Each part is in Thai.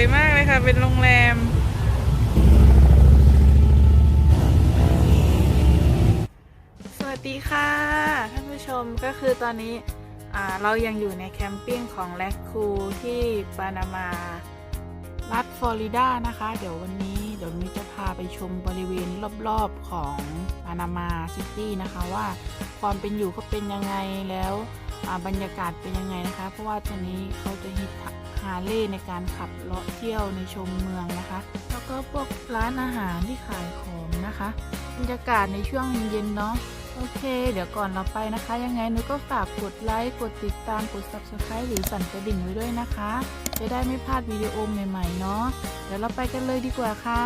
วยมากเลยค่ะ เป็นโรงแรม สวัสดีค่ะ ท่านผู้ชมก็คือตอนนี้เรายังอยู่ในแคมปิ้งของแลคคูที่ปานามารัฐฟลอริดานะคะ เดี๋ยววันนี้เดี๋ยวนุ้จะพาไปชมบริเวณรอบๆของปานามาซิตี้นะคะว่าความเป็นอยู่เขาเป็นยังไงแล้ว บรรยากาศเป็นยังไงนะคะ เพราะว่าตอนนี้เขาจะฮิตฮาร์เลย์ในการขับเลาะเที่ยวในชมเมืองนะคะ แล้วก็พวกร้านอาหารที่ขายของนะคะ บรรยากาศในช่วงเย็นเนาะโอเค เดี๋ยวก่อนเราไปนะคะ ยังไงนุ้ยก็ฝากกดไลค์กดติดตามกด subscribe หรือสั่นกระดิ่งไว้ด้วยนะคะ จะได้ไม่พลาดวิดีโอใหม่ๆเนาะเดี๋ยวเราไปกันเลยดีกว่าค่ะ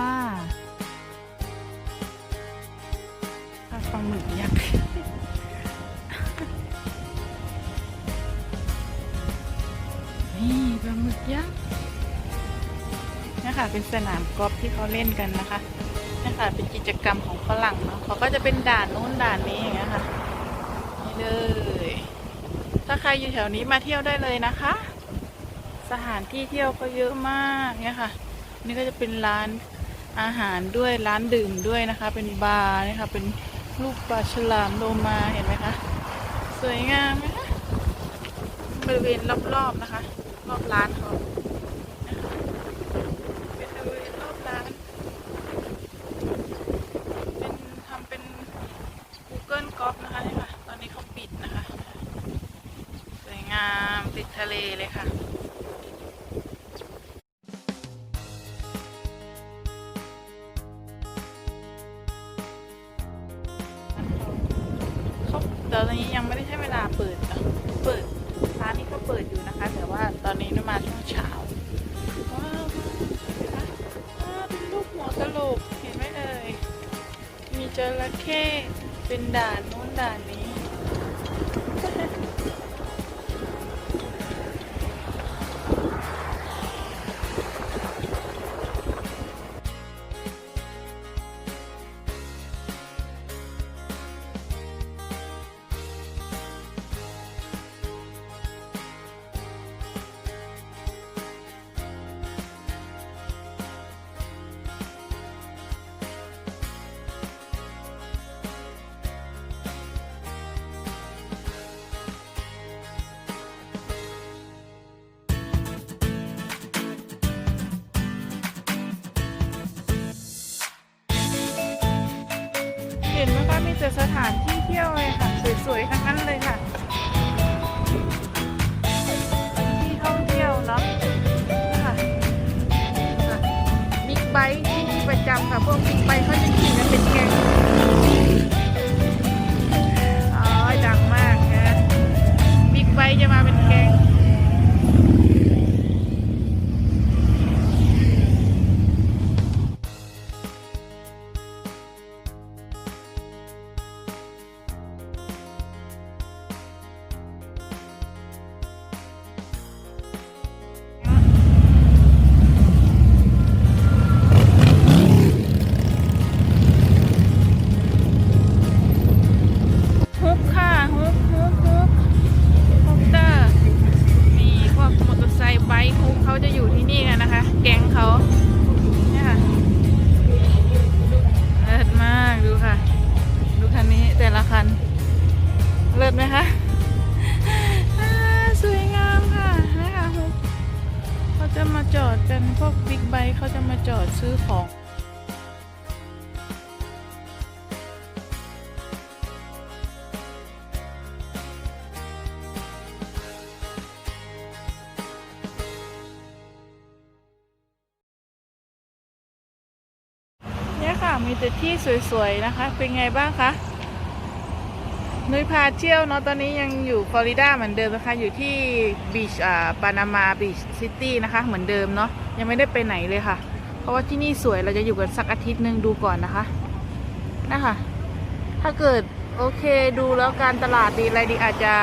ปลาหมึกยักษ์ ปลาหมึกยักษ์นี่ค่ะเป็นสนามกอล์ฟที่เขาเล่นกันนะคะนี่ค่ะเป็นกิจกรรมของฝรั่งเนาะเขาก็จะเป็นด่านนู้นด่านนี้อย่างเงี้ยค่ะนี่เลย ถ้าใครอยู่แถวนี้มาเที่ยวได้เลยนะคะ สถานที่เที่ยวก็เยอะมากเนี่ยค่ะ นี่ก็จะเป็นร้านอาหารด้วยร้านดื่มด้วยนะคะ เป็นบาร์นี่ค่ะเป็นรูปปลาฉลามโลมาเห็นไหมคะ สวยงามไหมคะบริเวณรอบๆนะคะ รอบร้านเขานะคะเป็นบริเวณรอบร้าน เป็นทำเป็น Google Golf นะคะนี่ค่ะ ตอนนี้เขาปิดนะคะ สวยงามติดทะเลเลยค่ะ นนี้นมาช่วงเช้าว้าวเห็นไหมว้าวเป็นรูปหัวกะโหลกเห็นไหมเอ่ยมีจระเข้เป็นด่านนู้นด่านนี้ แต่สถานที่เที่ยวเลยค่ะ สวยๆทั้งนั้นเลยค่ะที่ท่องเที่ยวเนาะค่ะบิ๊กไบค์ที่ที่ประจำค่ะพวกบิ๊กไบค์เขาจะขี่ อยู่ที่นี่กันนะคะ แก๊งเขาเนี่ยค่ะเลิศมากดูค่ะ ดูคันนี้แต่ละคัน เลิศไหมคะสวยงามค่ะนะคะเขาจะมาจอดกันพวกบิ๊กไบค์เขาจะมาจอดซื้อของ ค่ะ มีแต่ที่สวยๆนะคะ เป็นไงบ้างคะนุ้ยพาเที่ยวเนาะตอนนี้ยังอยู่ฟลอริดาเหมือนเดิมนะคะ อยู่ที่บีชอ่าปานามาบีชซิตี้นะคะ เหมือนเดิมเนาะยังไม่ได้ไปไหนเลยค่ะ เพราะว่าที่นี่สวยเราจะอยู่กันสักอาทิตย์หนึ่งดูก่อนนะคะนะคะ ถ้าเกิดโอเคดูแล้วการตลาดดีอะไรดีอาจจะ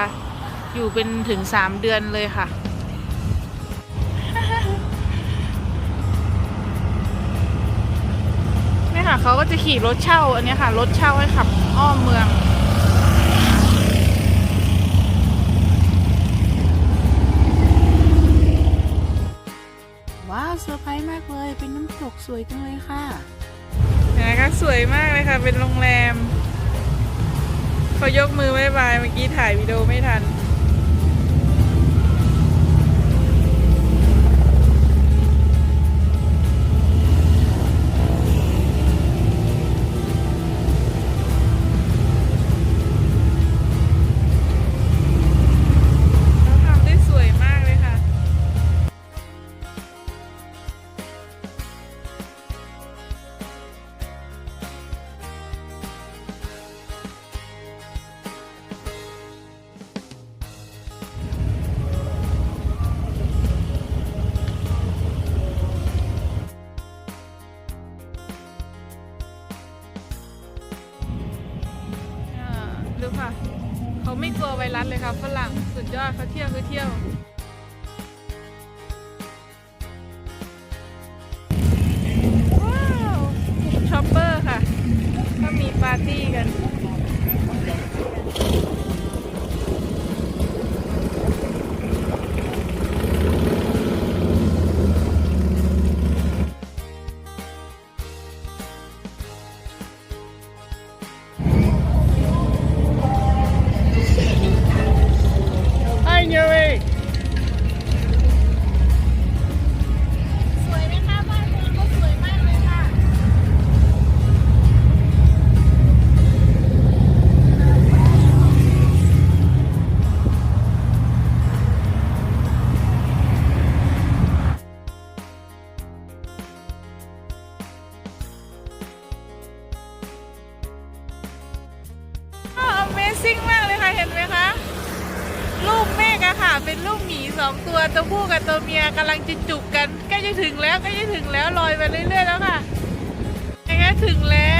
อยู่เป็นถึงสามเดือนเลยค่ะ เนี่ยค่ะเขาก็จะขี่รถเช่าอันเนี้ยค่ะ รถเช่าให้ขับอ้อมเมือง ว้าวเซอร์ไพรสวยจังเลยค่ะเห็นะคะสวยมากเลยค่ะ เป็นโรงแรมเขายกมือบ๊ายบายเมื่อกี้ถ่ายวิดีโอไม่ทัน ค่ะ เขาไม่กลัวไวรัสเลยค่ะฝรั่งสุดยอดเขาเที่ยวคือเที่ยว ซิ่งมากเลยค่ะเห็นไหมคะลูกเมฆอะค่ะ เป็นลูกหมีสองตัวตัวผู้กับตัวเมียกำลังจะจุกกันใกล้จะถึงแล้วใกล้จะถึงแล้วลอยไปเรื่อยๆแล้วค่ะใกล้ถึงแค่ะถึงแล้ว